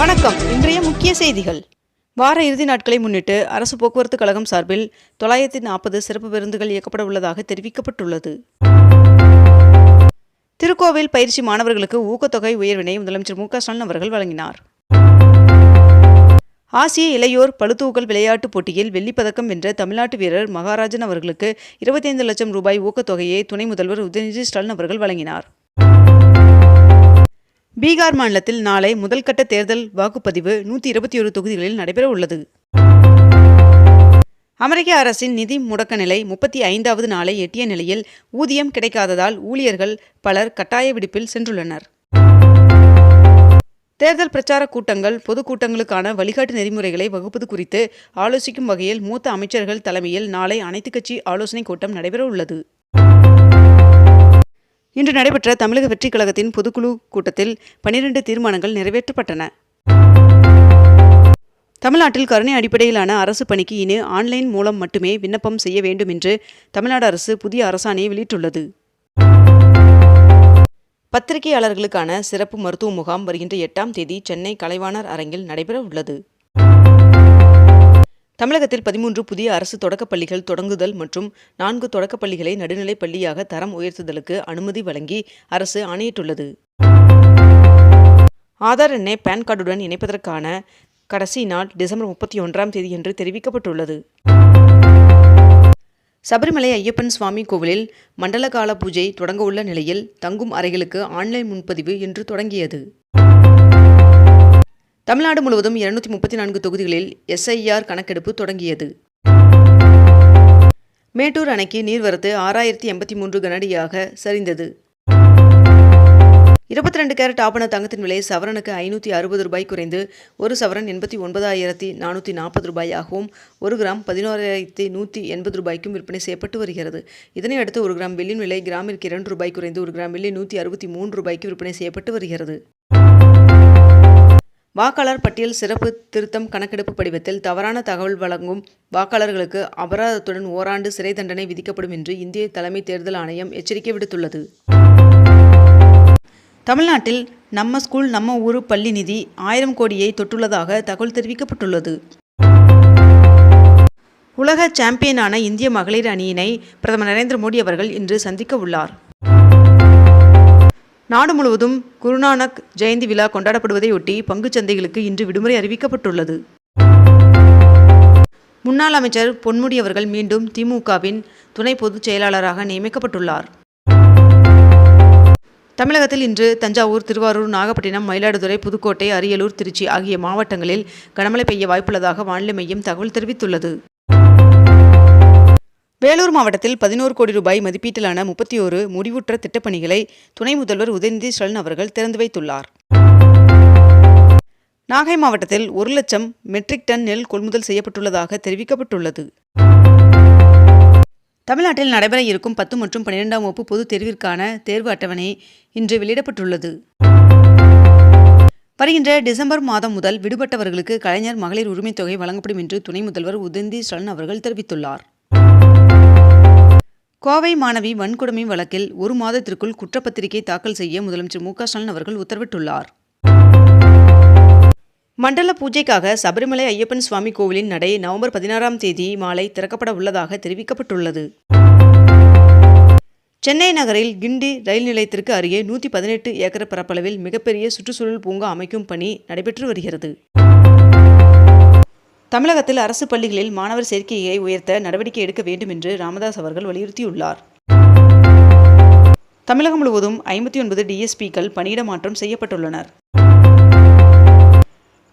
வணக்கம். இன்றைய முக்கிய செய்திகள். வார இறுதி நாட்களை முன்னிட்டு அரசு போக்குவரத்து கழகம் சார்பில் தொள்ளாயிரத்தி நாற்பது சிறப்பு பேருந்துகள் இயக்கப்பட உள்ளதாக தெரிவிக்கப்பட்டுள்ளது. திருக்கோவில் பயிற்சி மாணவர்களுக்கு ஊக்கத்தொகை உயர்வினை முதலமைச்சர் மு க ஸ்டாலின் அவர்கள் வழங்கினார். ஆசிய இளையோர் பழுதூக்கல் விளையாட்டுப் போட்டியில் வெள்ளிப் பதக்கம் வென்ற தமிழ்நாட்டு வீரர் மகாராஜன் அவர்களுக்கு இருபத்தைந்து லட்சம் ரூபாய் ஊக்கத்தொகையை துணை முதல்வர் உதயநிதி ஸ்டாலின் அவர்கள் வழங்கினார். பீகார் மாநிலத்தில் நாளை முதல்கட்ட தேர்தல் வாக்குப்பதிவு நூற்றி இருபத்தி ஒரு தொகுதிகளில் நடைபெற உள்ளது. அமெரிக்க அரசின் நிதி முடக்க நிலை முப்பத்தி ஐந்தாவது நாளை எட்டிய நிலையில் ஊதியம் கிடைக்காததால் ஊழியர்கள் பலர் கட்டாய விடுப்பில் சென்றுள்ளனர். தேர்தல் பிரச்சார கூட்டங்கள் பொதுக்கூட்டங்களுக்கான வழிகாட்டு நெறிமுறைகளை வகுப்பது குறித்து ஆலோசிக்கும் வகையில் மூத்த அமைச்சர்கள் தலைமையில் நாளை அனைத்துக் கட்சி ஆலோசனைக் கூட்டம் நடைபெற உள்ளது. இன்று நடைபெற்ற தமிழக வெற்றிக் கழகத்தின் பொதுக்குழு கூட்டத்தில் பனிரெண்டு தீர்மானங்கள் நிறைவேற்றப்பட்டன. தமிழ்நாட்டில் கருணை அடிப்படையிலான அரசு பணிக்கு இனி ஆன்லைன் மூலம் மட்டுமே விண்ணப்பம் செய்ய வேண்டும் என்று தமிழ்நாடு அரசு புதிய அரசாணையை வெளியிட்டுள்ளது. பத்திரிகையாளர்களுக்கான சிறப்பு மருத்துவ முகாம் வருகின்ற எட்டாம் தேதி சென்னை கலைவாணர் அரங்கில் நடைபெற உள்ளது தமிழகத்தில் பதிமூன்று புதிய அரசு தொடக்கப் பள்ளிகள் தொடங்குதல் மற்றும் நான்கு தொடக்கப் பள்ளிகளை நடுநிலைப் பள்ளியாக தரம் உயர்த்துதலுக்கு அனுமதி வழங்கி அரசு ஆணையிட்டுள்ளது. ஆதார் எண்ணை பான் கார்டுடன் இணைப்பதற்கான கடைசி நாள் டிசம்பர் முப்பத்தி ஒன்றாம் தேதி என்று தெரிவிக்கப்பட்டுள்ளது. சபரிமலை ஐயப்பன் சுவாமி கோவிலில் மண்டலகால பூஜை தொடங்க உள்ள நிலையில் தங்கும் அறைகளுக்கு ஆன்லைன் முன்பதிவு இன்று தொடங்கியது. தமிழ்நாடு முழுவதும் இருநூத்தி முப்பத்தி நான்கு தொகுதிகளில் எஸ்ஐஆர் கணக்கெடுப்பு தொடங்கியது. மேட்டூர் அணைக்கு நீர்வரத்து ஆறாயிரத்தி எண்பத்தி மூன்று கனடியாக சரிந்தது. இருபத்தி ரெண்டு கேரட் ஆபண தங்கத்தின் விலை சவரனுக்கு ஐநூற்றி அறுபது ரூபாய் குறைந்து ஒரு சவரன் எண்பத்தி ஒன்பதாயிரத்தி நானூற்றி நாற்பது ரூபாயாகவும் ஒரு கிராம் பதினோராயிரத்தி நூற்றி எண்பது ரூபாய்க்கும் விற்பனை செய்யப்பட்டு வருகிறது. இதனை அடுத்து ஒரு கிராம் வெள்ளியின் விலை கிராமிற்கு இரண்டு ரூபாய் குறைந்து ஒரு கிராம் வெள்ளி நூற்றி அறுபத்தி மூன்று ரூபாய்க்கு விற்பனை செய்யப்பட்டு வருகிறது. வாக்காளர் பட்டியல் சிறப்பு திருத்தம் கணக்கெடுப்பு படிவத்தில் தவறான தகவல் வழங்கும் வாக்காளர்களுக்கு அபராதத்துடன் ஓராண்டு சிறை தண்டனை விதிக்கப்படும் என்று இந்திய தலைமை தேர்தல் ஆணையம் எச்சரிக்கை விடுத்துள்ளது. தமிழ்நாட்டில் நம்ம ஸ்கூல் நம்ம ஊரு பள்ளி நிதி ஆயிரம் கோடியை தொட்டுள்ளதாக தகவல் தெரிவிக்கப்பட்டுள்ளது. உலக சாம்பியனான இந்திய மகளிர் அணியினை பிரதமர் நரேந்திர மோடி அவர்கள் இன்று சந்திக்க உள்ளார். நாடு முழுவதும் குருநானக் ஜெயந்தி விழா கொண்டாடப்படுவதையொட்டி பங்குச் சந்தைகளுக்கு இன்று விடுமுறை அறிவிக்கப்பட்டுள்ளது. முன்னாள் அமைச்சர் பொன்முடி அவர்கள் மீண்டும் திமுகவின் துணை பொதுச் செயலாளராக நியமிக்கப்பட்டுள்ளார். தமிழகத்தில் இன்று தஞ்சாவூர் திருவாரூர் நாகப்பட்டினம் மயிலாடுதுறை புதுக்கோட்டை அரியலூர் திருச்சி ஆகிய மாவட்டங்களில் கனமழை பெய்ய வாய்ப்புள்ளதாக வானிலை மையம் தகவல் தெரிவித்துள்ளது. வேலூர் மாவட்டத்தில் பதினோரு கோடி ரூபாய் மதிப்பீட்டிலான முப்பத்தி ஒரு முடிவுற்ற திட்டப்பணிகளை துணை முதல்வர் உதயநிதி ஸ்டாலின் அவர்கள் திறந்து வைத்துள்ளார். நாகை மாவட்டத்தில் ஒரு லட்சம் மெட்ரிக் டன் நெல் கொள்முதல் செய்யப்பட்டுள்ளதாக தெரிவிக்கப்பட்டுள்ளது. தமிழ்நாட்டில் நடைபெற இருக்கும் பத்து மற்றும் பன்னிரெண்டாம் வகுப்பு பொதுத் தேர்விற்கான தேர்வு அட்டவணை இன்று வெளியிடப்பட்டுள்ளது. வருகின்ற டிசம்பர் மாதம் முதல் விடுபட்டவர்களுக்கு கலைஞர் மகளிர் உரிமைத் தொகை வழங்கப்படும் என்று துணை முதல்வர் உதயநிதி ஸ்டாலின் அவர்கள் தெரிவித்துள்ளார். கோவை மாணவி வன்கொடுமை வழக்கில் ஒரு மாதத்திற்குள் குற்றப்பத்திரிகை தாக்கல் செய்ய முதலமைச்சர் மு க ஸ்டாலின் அவர்கள் உத்தரவிட்டுள்ளார். மண்டல பூஜைக்காக சபரிமலை ஐயப்பன் சுவாமி கோவிலின் நடை நவம்பர் பதினாறாம் தேதி மாலை திறக்கப்பட உள்ளதாக தெரிவிக்கப்பட்டுள்ளது. சென்னை நகரில் கிண்டி ரயில் நிலையத்திற்கு அருகே நூற்றி பதினெட்டு ஏக்கர் பரப்பளவில் மிகப்பெரிய சுற்றுச்சூழல் பூங்கா அமைக்கும் பணி நடைபெற்று வருகிறது. தமிழகத்தில் அரசு பள்ளிகளில் மாணவர் சேர்க்கையை உயர்த்த நடவடிக்கை எடுக்க வேண்டும் என்று ராமதாஸ் அவர்கள் வலியுறுத்தியுள்ளார். தமிழகம் முழுவதும் ஐம்பத்தி ஒன்பது டிஎஸ்பிக்கள் பணியிட மாற்றம் செய்யப்பட்டுள்ளனர்.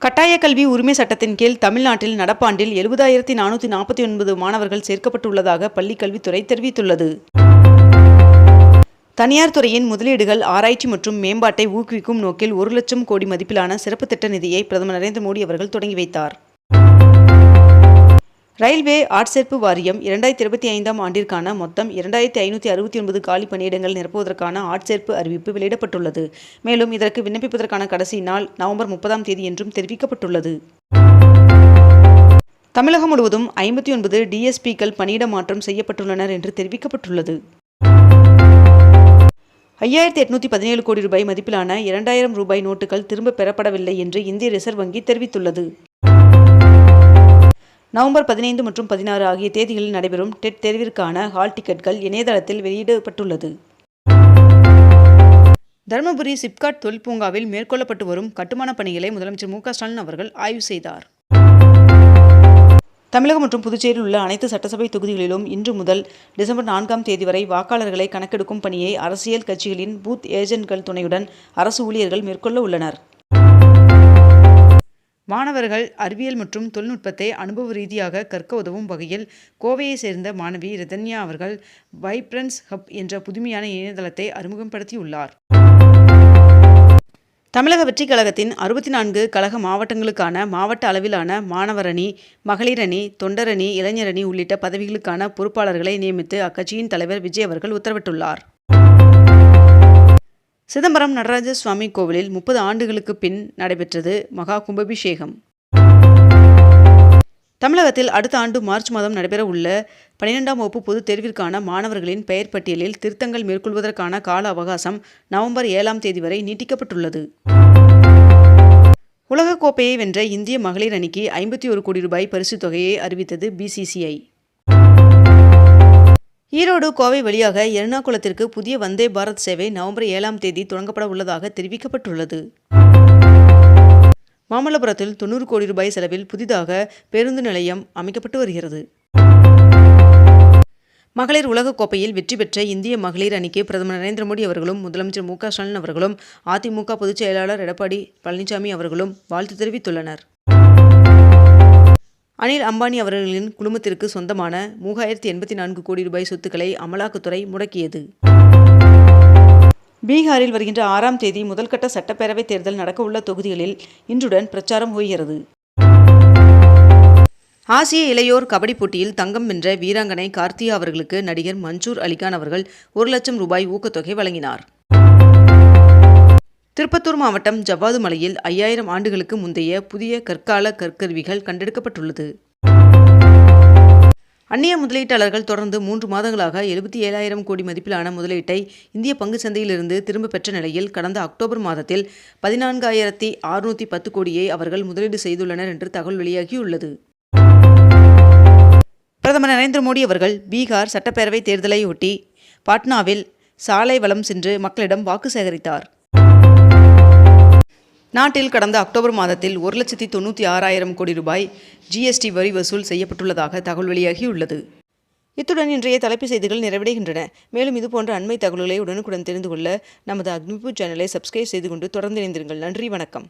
கட்டாய கல்வி உரிமை சட்டத்தின் கீழ் தமிழ்நாட்டில் நடப்பாண்டில் எழுபதாயிரத்தி நானூற்றி நாற்பத்தி ஒன்பது மாணவர்கள் சேர்க்கப்பட்டுள்ளதாக பள்ளிக்கல்வித்துறை தெரிவித்துள்ளது. தனியார் துறையின் முதலீடுகள் ஆராய்ச்சி மற்றும் மேம்பாட்டை ஊக்குவிக்கும் நோக்கில் ஒரு லட்சம் கோடி மதிப்பிலான சிறப்பு திட்ட நிதியை பிரதமர் நரேந்திர மோடி அவர்கள் தொடங்கி வைத்தார். ரயில்வே ஆட்சேர்ப்பு வாரியம் இரண்டாயிரத்தி இருபத்தி ஐந்தாம் ஆண்டிற்கான மொத்தம் இரண்டாயிரத்தி ஐநூற்றி அறுபத்தி ஒன்பது காலி பணியிடங்கள் நிரப்புவதற்கான ஆட்சேர்ப்பு அறிவிப்பு வெளியிடப்பட்டுள்ளது. மேலும் இதற்கு விண்ணப்பிப்பதற்கான கடைசி நாள் நவம்பர் முப்பதாம் தேதி என்றும் தெரிவிக்கப்பட்டுள்ளது. தமிழகம் முழுவதும் ஐம்பத்தி ஒன்பது டிஎஸ்பிக்கள் பணியிட மாற்றம் செய்யப்பட்டுள்ளனர் என்று தெரிவிக்கப்பட்டுள்ளது. ஐயாயிரத்தி எட்நூற்றி பதினேழு கோடி ரூபாய் மதிப்பிலான இரண்டாயிரம் ரூபாய் நோட்டுகள் திரும்பப் பெறப்படவில்லை என்று இந்திய ரிசர்வ் வங்கி தெரிவித்துள்ளது. நவம்பர் பதினைந்து மற்றும் பதினாறு ஆகிய தேதிகளில் நடைபெறும் டெட் தேர்விற்கான ஹால் டிக்கெட்கள் இணையதளத்தில் வெளியிடப்பட்டுள்ளது. தருமபுரி சிப்காட் தொழில் பூங்காவில் மேற்கொள்ளப்பட்டு வரும் கட்டுமானப் பணிகளை முதலமைச்சர் மு ஸ்டாலின் அவர்கள் ஆய்வு செய்தார். தமிழகம் மற்றும் புதுச்சேரியில் உள்ள அனைத்து சட்டசபை தொகுதிகளிலும் இன்று முதல் டிசம்பர் நான்காம் தேதி வரை வாக்காளர்களை கணக்கெடுக்கும் பணியை அரசியல் கட்சிகளின் பூத் ஏஜென்ட்கள் துணையுடன் அரசு ஊழியர்கள் மேற்கொள்ள உள்ளனர். மாணவர்கள் அறிவியல் மற்றும் தொழில்நுட்பத்தை அனுபவ ரீதியாக கற்க உதவும் வகையில் கோவையை சேர்ந்த மாணவி ரிதன்யா அவர்கள் வைப்ரன்ஸ் ஹப் என்ற புதுமையான இணையதளத்தை அறிமுகப்படுத்தியுள்ளார். தமிழக வெற்றிக் கழகத்தின் அறுபத்தி நான்கு கழக மாவட்டங்களுக்கான மாவட்ட அளவிலான மாணவரணி மகளிரணி தொண்டரணி இளைஞரணி உள்ளிட்ட பதவிகளுக்கான பொறுப்பாளர்களை நியமித்து அக்கட்சியின் தலைவர் விஜய் அவர்கள் உத்தரவிட்டுள்ளார். சிதம்பரம் நடராஜ சுவாமி கோவிலில் முப்பது ஆண்டுகளுக்கு பின் நடைபெற்றது மகா கும்பாபிஷேகம். தமிழகத்தில் அடுத்த ஆண்டு மார்ச் மாதம் நடைபெற உள்ள பனிரெண்டாம் வகுப்பு பொதுத் தேர்விற்கான மாணவர்களின் பெயர் பட்டியலில் திருத்தங்கள் மேற்கொள்வதற்கான கால அவகாசம் நவம்பர் ஏழாம் தேதி வரை நீட்டிக்கப்பட்டுள்ளது. உலகக்கோப்பையை வென்ற இந்திய மகளிர் அணிக்கு ஐம்பத்தி ஒரு கோடி ரூபாய் பரிசுத் தொகையை அறிவித்தது பிசிசிஐ ஈரோடு கோவை வழியாக எர்ணாகுளத்திற்கு புதிய வந்தே பாரத் சேவை நவம்பர் ஏழாம் தேதி தொடங்கப்பட உள்ளதாக தெரிவிக்கப்பட்டுள்ளது. மாமல்லபுரத்தில் தொண்ணூறு கோடி ரூபாய் செலவில் புதிதாக பேருந்து நிலையம் அமைக்கப்பட்டு வருகிறது. மகளிர் உலகக்கோப்பையில் வெற்றி பெற்ற இந்திய மகளிர் அணிக்கு பிரதமர் நரேந்திர மோடி அவர்களும் முதலமைச்சர் மு க ஸ்டாலின் அவர்களும் அதிமுக பொதுச் செயலாளர் எடப்பாடி பழனிசாமி அவர்களும் வாழ்த்து தெரிவித்துள்ளனர். அனில் அம்பானி அவர்களின் குழுமத்திற்கு சொந்தமான மூவாயிரத்தி எண்பத்தி நான்கு கோடி ரூபாய் சொத்துக்களை அமலாக்கத்துறை முடக்கியது. பீகாரில் வருகின்ற ஆறாம் தேதி முதல்கட்ட சட்டப்பேரவைத் தேர்தல் நடக்கவுள்ள தொகுதிகளில் இன்றுடன் பிரச்சாரம் ஓய்கிறது. ஆசிய இளையோர் கபடி போட்டியில் தங்கம் வென்ற வீராங்கனை கார்த்தியா அவர்களுக்கு நடிகர் மன்சூர் அலிகான் அவர்கள் ஒரு லட்சம் ரூபாய் ஊக்கத்தொகை வழங்கினார். திருப்பத்தூர் மாவட்டம் ஜவ்வாது மலையில் ஐயாயிரம் ஆண்டுகளுக்கு முந்தைய புதிய கற்கால கற்கருவிகள் கண்டெடுக்கப்பட்டுள்ளது. அந்நிய முதலீட்டாளர்கள் தொடர்ந்து மூன்று மாதங்களாக எழுபத்தி ஏழாயிரம் கோடி மதிப்பிலான முதலீட்டை இந்திய பங்கு சந்தையிலிருந்து திரும்ப பெற்ற நிலையில் கடந்த அக்டோபர் மாதத்தில் பதினான்காயிரத்தி அறுநூற்றி பத்து கோடியை அவர்கள் முதலீடு செய்துள்ளனர் என்று தகவல் வெளியாகியுள்ளது. பிரதமர் நரேந்திர மோடி அவர்கள் பீகார் சட்டப்பேரவை தேர்தலையொட்டி பாட்னாவில் சாலை வலம் சென்று மக்களிடம் வாக்கு சேகரித்தார். நாட்டில் கடந்த அக்டோபர் மாதத்தில் ஒரு லட்சத்தி தொண்ணூற்றி ஆறாயிரம் கோடி ரூபாய் ஜிஎஸ்டி வரி வசூல் செய்யப்பட்டுள்ளதாக தகவல் வெளியாகியுள்ளது. இத்துடன் இன்றைய தலைப்பு செய்திகள் நிறைவடைகின்றன. மேலும் இதுபோன்ற அண்மை தகவல்களை உடனுக்குடன் தெரிந்து கொள்ள நமது அக்னிபூ சேனலை சப்ஸ்கிரைப் செய்து கொண்டு தொடர்ந்து இணைந்திருங்கள். நன்றி வணக்கம்.